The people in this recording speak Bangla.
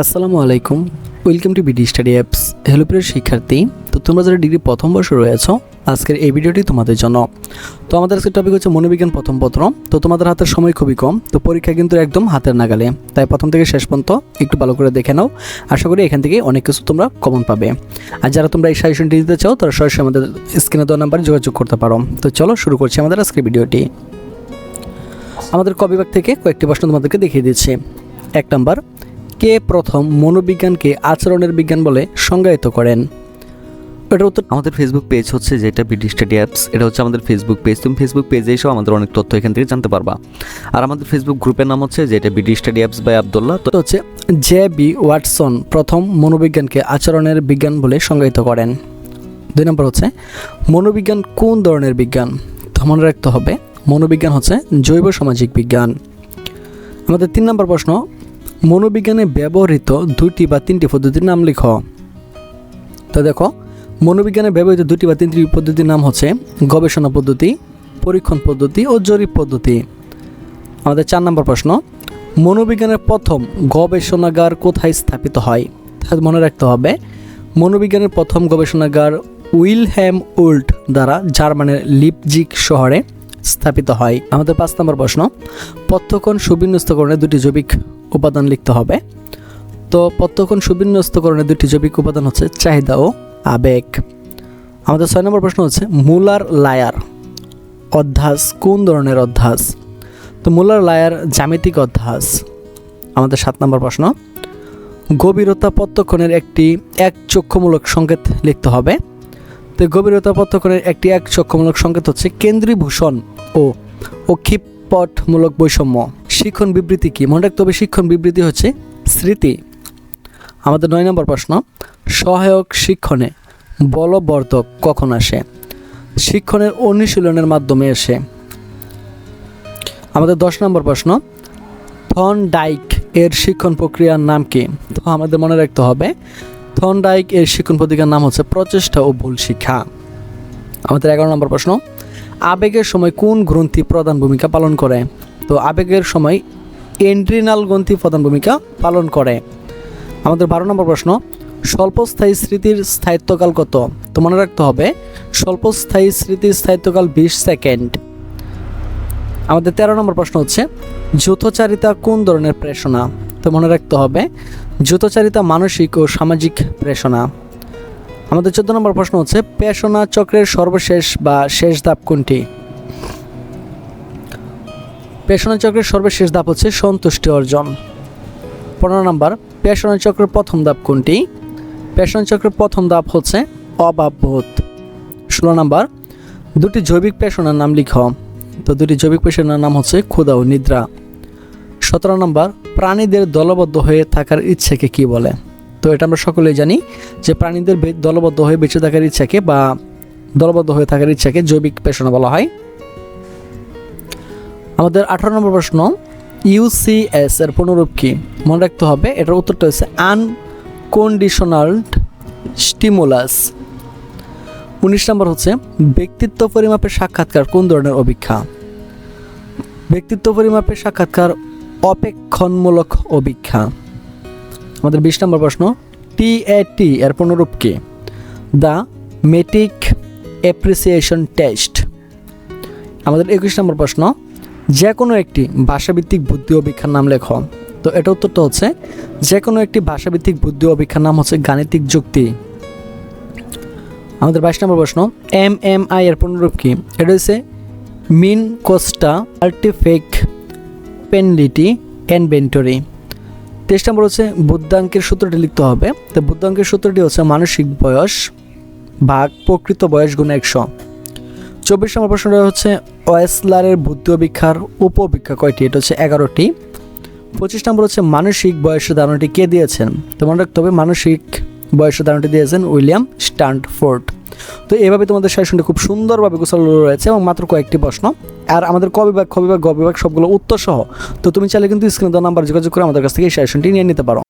আসসালামু আলাইকুম। Welcome to BD study apps hello প্রিয় শিক্ষার্থী, তো তোমরা যারা ডিগ্রি প্রথম বর্ষ রয়েছ, আজকের এই ভিডিওটি তোমাদের জন্য। তো আমাদের আজকের টপিক হচ্ছে মনোবিজ্ঞান প্রথম পত্র। তো তোমাদের হাতের সময় খুবই কম, তো পরীক্ষা কিন্তু একদম হাতের নাগালে। তাই প্রথম থেকে শেষ পর্যন্ত একটু ভালো করে দেখে নাও। আশা করি এখান থেকে অনেক কিছু তোমরা কমন পাবে। আর যারা তোমরা এই সাজেশনটি দিতে চাও, তারা সরাসরি আমাদের স্ক্রিনে দেওয়া নাম্বারে যোগাযোগ করতে পারো। তো চলো শুরু করছি আমাদের আজকের ভিডিওটি। আমাদের ক বিভাগ থেকে কয়েকটি প্রশ্ন তোমাদেরকে দেখিয়ে দিচ্ছি। এক নম্বর কে প্রথম মনোবিজ্ঞানকে আচরণের বিজ্ঞান বলে সংজ্ঞায়িত করেন? এটা উত্তর আমাদের ফেসবুক পেজ হচ্ছে যেটা বিডি স্টাডি অ্যাপস এটা হচ্ছে আমাদের ফেসবুক পেজ তুমি ফেসবুক পেজে এসেও আমাদের অনেক তথ্য এখান থেকে জানতে পারবা। আর আমাদের ফেসবুক গ্রুপের নাম হচ্ছে যেটা BD study apps by Abdullah তো হচ্ছে জে বি ওয়াটসন প্রথম মনোবিজ্ঞানকে আচরণের বিজ্ঞান বলে সংজ্ঞায়িত করেন। দুই নম্বর হচ্ছে মনোবিজ্ঞান কোন ধরনের বিজ্ঞান? তো মনে রাখতে হবে মনোবিজ্ঞান হচ্ছে জৈব সামাজিক বিজ্ঞান। আমাদের তিন নম্বর প্রশ্ন মনোবিজ্ঞানে ব্যবহৃত দুটি বা তিনটি পদ্ধতির নাম লিখো। তো দেখো, মনোবিজ্ঞানে ব্যবহৃত দুটি বা তিনটি পদ্ধতির নাম হচ্ছে গবেষণা পদ্ধতি, পরীক্ষণ পদ্ধতি ও জরিপ পদ্ধতি। আমাদের চার নম্বর প্রশ্ন, মনোবিজ্ঞানের প্রথম গবেষণাগার কোথায় স্থাপিত হয়? তাহলে মনে রাখতে হবে, মনোবিজ্ঞানের প্রথম গবেষণাগার উইলহ্যাম উল্ট দ্বারা জার্মানের লিপজিক শহরে স্থাপিত হয়। আমাদের পাঁচ নম্বর প্রশ্ন, প্রত্যক্ষণ সুবিন্যস্তকরণে দুটি জৈবিক উপাদান লিখতে হবে। তো পথ্যকোণ সুবিন্যস্তকরণের দুটি জৈবিক উপাদান হচ্ছে চাহিদা ও আবেগ। আমাদের ছয় নম্বর প্রশ্ন হচ্ছে, মুলার লায়ার অধ্যাস কোন ধরনের অধ্যাস? তো মুলার লায়ার জ্যামিতিক অধ্যাস। আমাদের সাত নম্বর প্রশ্ন, গভীরতা প্রত্যক্ষণের একটি এক চক্ষুমূলক সংকেত লিখতে হবে। তো গভীরতা প্রত্যক্ষণের একটি এক চক্ষুমূলক সংকেত হচ্ছে কেন্দ্রীভূষণ ও অক্ষিপটমূলক বৈষম্য। শিক্ষণ বিবৃতি কি? মনে রাখতে হবে শিক্ষণ বিবৃতি হচ্ছে স্মৃতি। আমাদের নয় নম্বর প্রশ্ন, সহায়ক শিক্ষণে বলবর্ধক কখন আসে? শিক্ষণের অনুশীলনের মাধ্যমে এসে আমাদের দশ নম্বর প্রশ্ন, থন ডাইক এর শিক্ষণ প্রক্রিয়ার নাম কি? তো আমাদের মনে রাখতে হবে, থন ডাইক এর শিক্ষণ প্রতিকার নাম হচ্ছে প্রচেষ্টা ও ভুল শিক্ষা। আমাদের এগারো নম্বর প্রশ্ন, আবেগের সময় কোন গ্রন্থি প্রধান ভূমিকা পালন করে? তো আবেগের সময় এন্ট্রিনাল গ্রন্থি প্রধান ভূমিকা পালন করে। আমাদের বারো নম্বর প্রশ্ন, স্বল্পস্থায়ী স্মৃতির স্থায়িত্বকাল কত? তো মনে রাখতে হবে, স্বল্পস্থায়ী স্মৃতির স্থায়িত্বকাল বিশ সেকেন্ড। আমাদের তেরো নম্বর প্রশ্ন হচ্ছে, যৌথচারিতা কোন ধরনের প্রেষণা তো মনে রাখতে হবে, যৌথচারিতা মানসিক ও সামাজিক প্রেষণা আমাদের চোদ্দ নম্বর প্রশ্ন হচ্ছে পেশনা চক্রের সর্বশেষ বা শেষ ধাপ কোনটি? পেশনা চক্রের সর্বশেষ ধাপ হচ্ছে সন্তুষ্টি অর্জন। পনেরো নম্বর পেশনা চক্রের প্রথম ধাপ কোনটি? পেশনা চক্রের প্রথম ধাপ হচ্ছে অভাববোধ ষোলো নম্বর, দুটি জৈবিক পেশনার নাম লিখ। তো দুটি জৈবিক পেশনার নাম হচ্ছে ক্ষুধা ও নিদ্রা। সতেরো নম্বর, প্রাণীদের দলবদ্ধ হয়ে থাকার ইচ্ছেকে কি বলে? তো এটা আমরা সকলেই জানি যে প্রাণীদের দলবদ্ধ হয়ে বেঁচে থাকার ইচ্ছাকে বা দলবদ্ধ হয়ে থাকার ইচ্ছাকে জৈবিক পেশনা বলা হয়। আমাদের আঠারো নম্বর প্রশ্ন ইউসিএস এর পুনরূপ কি? মনে রাখতে হবে, এটার উত্তরটা হচ্ছে আনকন্ডিশনাল স্টিমুলাস উনিশ নম্বর হচ্ছে, ব্যক্তিত্ব পরিমাপের সাক্ষাৎকার কোন ধরনের অভিক্ষা ব্যক্তিত্ব পরিমাপের সাক্ষাৎকার অপেক্ষণমূলক অভিক্ষা আমাদের বিশ নম্বর প্রশ্ন টি এ টি এর পুনরূপ কি? Thematic appreciation test. আমাদের একুশ নম্বর প্রশ্ন যে কোনো একটি ভাষাভিত্তিক বুদ্ধি অভিক্ষার নাম লেখ। তো এটা উত্তরটা হচ্ছে যে কোনো একটি ভাষাভিত্তিক বুদ্ধি অভিক্ষার নাম হচ্ছে গাণিতিক যুক্তি। আমাদের বাইশ নম্বর প্রশ্ন এম এম আই এর পুনরূপ কি? এটা হচ্ছে মিন কোস্টা আর্টিফেক পেনলিটি ইনভেন্টরি তেইশ নম্বর হচ্ছে বুদ্ধাঙ্কের সূত্রটি লিখতে হবে। তো বুদ্ধাঙ্কের সূত্রটি হচ্ছে মানসিক বয়স ভাগ প্রকৃত বয়স গুণ একশো। চব্বিশ নম্বর প্রশ্নটা হচ্ছে, ওয়েসলারের বুদ্ধি অভিক্ষার উপঅভিক্ষা কয়টি? এটা হচ্ছে এগারোটি। পঁচিশ নম্বর হচ্ছে, মানসিক বয়সের ধারণাটি কে দিয়েছেন? তো মনে রাখতে হবে, মানসিক বয়সের ধারণাটি দিয়েছেন উইলিয়াম স্ট্যান্ডফোর্ড তো এভাবে তোমাদের সেশনটি খুব সুন্দরভাবে গোছানো রয়েছে এবং মাত্র কয়েকটি প্রশ্ন। আর আমাদের ক বিভাগ, খ সবগুলো উত্তর সহ তো তুমি চাইলে কিন্তু স্ক্রিনে দেওয়া নাম্বার যোগাযোগ করে আমাদের কাছ থেকে এই সেশনটি নিয়ে নিতে পারো।